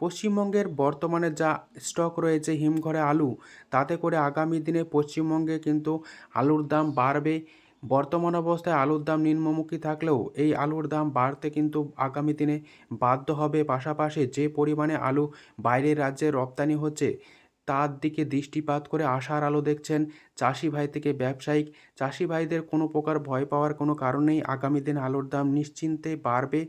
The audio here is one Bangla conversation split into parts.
পশ্চিমবঙ্গের বর্তমানে যা স্টক রয়েছে হিমঘরে আলু, তাতে করে আগামী দিনে পশ্চিমবঙ্গে কিন্তু আলুর দাম বাড়বে। বর্তমান অবস্থায় আলুর দাম নিম্নমুখী থাকলেও এই আলুর দাম বাড়তে কিন্তু আগামী দিনে বাধ্য হবে। পাশাপাশি যে পরিমাণে আলু বাইরের রাজ্যে রপ্তানি হচ্ছে, তার দিকে দৃষ্টিপাত করে আশার আলো দেখছেন চাষি ভাই থেকে ব্যবসায়িক। চাষি ভাইদের কোনো প্রকার ভয় পাওয়ার কোনো কারণ নেই। আগামী দিন আলুর দাম নিশ্চিন্তে বাড়বে।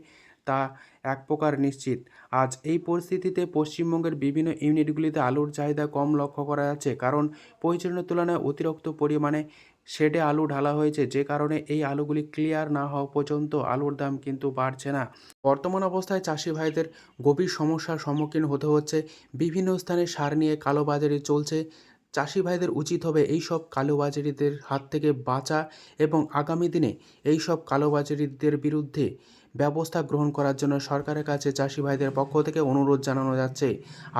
তা এক প্রকার নিশ্চিত। আজ এই পরিস্থিতিতে পশ্চিমবঙ্গের বিভিন্ন ইউনিটগুলিতে আলুর চাহিদা কম লক্ষ্য করা যাচ্ছে। কারণ প্রয়োজনের তুলনায় অতিরিক্ত পরিমাণে শেডে আলু ঢালা হয়েছে, যে কারণে এই আলুগুলি ক্লিয়ার না হওয়া পর্যন্ত আলুর দাম কিন্তু বাড়ছে না। বর্তমান অবস্থায় চাষি ভাইদের গভীর সমস্যার সম্মুখীন হতে হচ্ছে। বিভিন্ন স্থানে সার নিয়ে কালোবাজারি চলছে। চাষি ভাইদের উচিত হবে এই সব কালোবাজারিদের হাত থেকে বাঁচা এবং আগামী দিনে এই সব কালোবাজারিদের বিরুদ্ধে ব্যবস্থা গ্রহণ করার জন্য সরকারের কাছে চাষি ভাইদের পক্ষ থেকে অনুরোধ জানানো যাচ্ছে।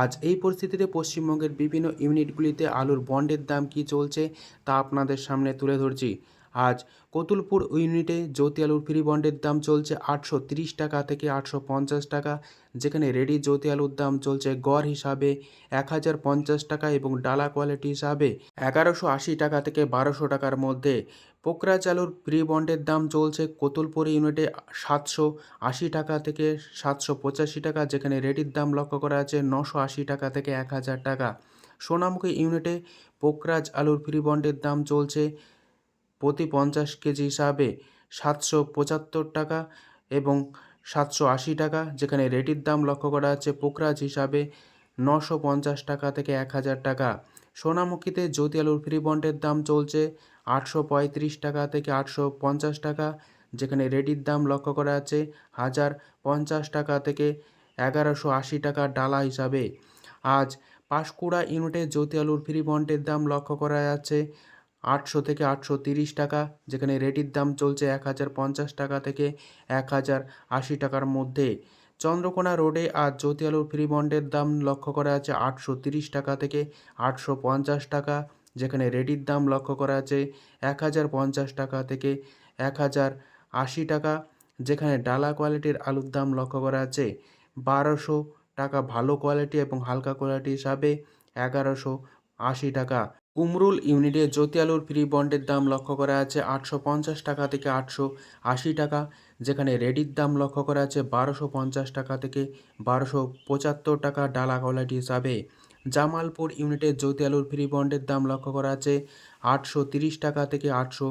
আজ এই পরিস্থিতিতে পশ্চিমবঙ্গের বিভিন্ন ইউনিটগুলিতে আলুর বন্ডের দাম কী চলছে তা আপনাদের সামনে তুলে ধরছি। আজ কতুলপুর ইউনিটে জ্যোতি আলুর ফ্রি বন্ডের দাম চলছে আটশো তিরিশ টাকা থেকে আটশো পঞ্চাশ টাকা, যেখানে রেডি জ্যোতি আলুর দাম চলছে গড় হিসাবে এক হাজার পঞ্চাশ টাকা এবং ডালা কোয়ালিটি হিসাবে এগারোশো আশি টাকা থেকে বারোশো টাকার মধ্যে। পোকরা চালুর ফ্রি বন্ডের দাম চলছে কতুলপুর ইউনিটে সাতশো আশি টাকা থেকে সাতশো পঁচাশি টাকা, যেখানে রেডির দাম লক্ষ্য করা আছে নশো আশি টাকা থেকে এক হাজার টাকা। সোনামুখী ইউনিটে পোকরাজ আলুর ফ্রি বন্ডের দাম চলছে প্রতি পঞ্চাশ কেজি হিসাবে সাতশো পঁচাত্তর টাকা এবং সাতশো আশি টাকা, যেখানে রেডির দাম লক্ষ্য করা আছে পোকরাজ হিসাবে নশো পঞ্চাশ টাকা থেকে এক হাজার টাকা। সোনামুখীতে জ্যোতি আলুর ফ্রি বন্ডের দাম চলছে আটশো পঁয়ত্রিশ টাকা থেকে আটশো পঞ্চাশ টাকা, যেখানে রেডির দাম লক্ষ্য করা আছে হাজার পঞ্চাশ টাকা থেকে এগারোশো আশি টাকা ডালা হিসাবে। আজ পাঁশকুড়া ইউনিটে জ্যোতি আলুর ফ্রি বন্ডের দাম লক্ষ্য করা যাচ্ছে আটশো থেকে আটশো তিরিশ টাকা, যেখানে রেডির দাম চলছে এক হাজার পঞ্চাশ টাকা থেকে এক হাজার আশি টাকার মধ্যে। চন্দ্রকোনা রোডে আজ জ্যোতি আলুর ফ্রি বন্ডের দাম লক্ষ্য করা আছে আটশো তিরিশ টাকা থেকে আটশো পঞ্চাশ টাকা, যেখানে রেডির দাম লক্ষ্য করা আছে এক হাজার পঞ্চাশ টাকা থেকে এক হাজার আশি টাকা, যেখানে ডালা কোয়ালিটির আলুর দাম লক্ষ্য করা আছে বারোশো টাকা ভালো কোয়ালিটি এবং হালকা কোয়ালিটি হিসাবে এগারোশো আশি টাকা। কুমরুল ইউনিটে জ্যোতি আলুর ফ্রি বন্ডের দাম লক্ষ্য করা আছে আটশো পঞ্চাশ টাকা থেকে আটশো আশি টাকা, যেখানে রেডির দাম লক্ষ্য করা আছে বারোশো পঞ্চাশ টাকা থেকে বারোশো পঁচাত্তর টাকা ডালা কোয়ালিটি হিসাবে। জামালপুর ইউনিটে জ্যোতি আলুর ফ্রি বন্ডের দাম লক্ষ্য করা আছে আটশো তিরিশ টাকা থেকে আটশো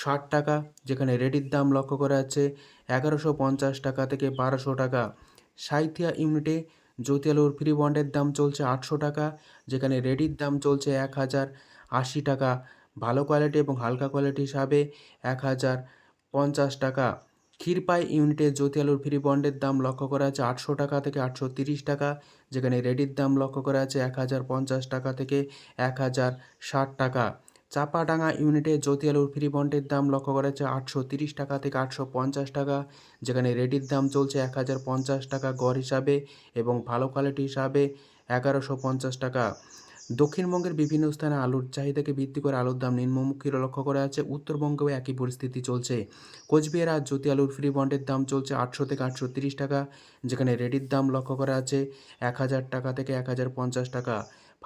ষাট টাকা, যেখানে রেডির দাম লক্ষ্য করা আছে এগারোশো পঞ্চাশ টাকা থেকে বারোশো টাকা। সাইথিয়া ইউনিটে জ্যোতি আলুর ফ্রি বন্ডের দাম চলছে আটশো টাকা, যেখানে রেডির দাম চলছে এক হাজার আশি টাকা। ভালো কোয়ালিটি এবং হালকা কোয়ালিটি হিসাবে এক হাজার পঞ্চাশ টাকা। ক্ষীরপাই ইউনিটে জ্যোতি আলুর ফ্রি বন্ডের দাম লক্ষ্য করা আছে আটশো টাকা থেকে আটশো তিরিশ টাকা, যেখানে রেডির দাম লক্ষ্য করা আছে এক হাজার পঞ্চাশ টাকা থেকে এক হাজার ষাট টাকা। চাপাডাঙ্গা ইউনিটে জ্যোতি আলুর ফ্রি বন্ডের দাম লক্ষ্য করা আছে আটশো তিরিশ টাকা থেকে আটশো পঞ্চাশ টাকা, যেখানে রেডির দাম চলছে এক হাজার পঞ্চাশ টাকা গড় হিসাবে এবং ভালো কোয়ালিটি হিসাবে এগারোশো পঞ্চাশ টাকা। দক্ষিণবঙ্গের বিভিন্ন স্থানে আলুর চাহিদাকে ভিত্তি করে আলুর দাম নিম্নমুখী লক্ষ্য করা আছে উত্তরবঙ্গেও একই পরিস্থিতি চলছে। কোচবিহার আজ জ্যোতি আলুর ফ্রি বন্ডের দাম চলছে আটশো থেকে আটশো তিরিশ টাকা, যেখানে রেডির দাম লক্ষ্য করা আছে এক হাজার টাকা থেকে এক হাজার পঞ্চাশ টাকা।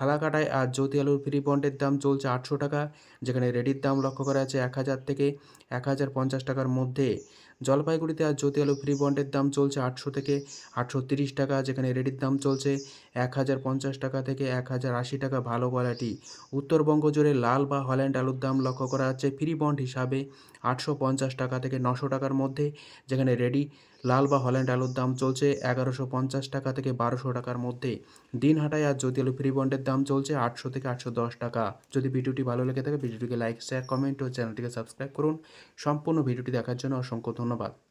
ফালাকাটায় আজ জ্যোতি আলুর ফ্রি বন্ডের দাম চলছে আটশো টাকা, যেখানে রেডির দাম লক্ষ্য করা আছে এক হাজার থেকে এক হাজার পঞ্চাশ টাকার মধ্যে। জলপাইগুড়িতে আজ জ্যোতি আলু ফ্রি বন্ডের দাম চলছে আটশো থেকে আটশো তিরিশ টাকা, যেখানে রেডির দাম চলছে এক হাজার পঞ্চাশ টাকা থেকে এক হাজার আশি টাকা ভালো কোয়ালিটি উত্তরবঙ্গ জুড়ে লাল বা হল্যান্ড আলুর দাম লক্ষ্য করা যাচ্ছে ফ্রি বন্ড হিসাবে আটশো পঞ্চাশ টাকা থেকে নশো টাকার মধ্যে, যেখানে রেডি লাল বা হল্যান্ড আলুর দাম চলছে এগারোশো পঞ্চাশ টাকা থেকে বারোশো টাকার মধ্যে। দিন দিনহাটায় আজ জ্যোতি আলু ফ্রি বন্ডের দাম চলছে আটশো থেকে আটশো দশ টাকা। যদি ভিডিওটি ভালো লেগে থাকে, ভিডিওটিকে লাইক শেয়ার কমেন্ট ও চ্যানেলটিকে সাবস্ক্রাইব করুন। সম্পূর্ণ ভিডিওটি দেখার জন্য অসংখ্য ধন্যবাদ।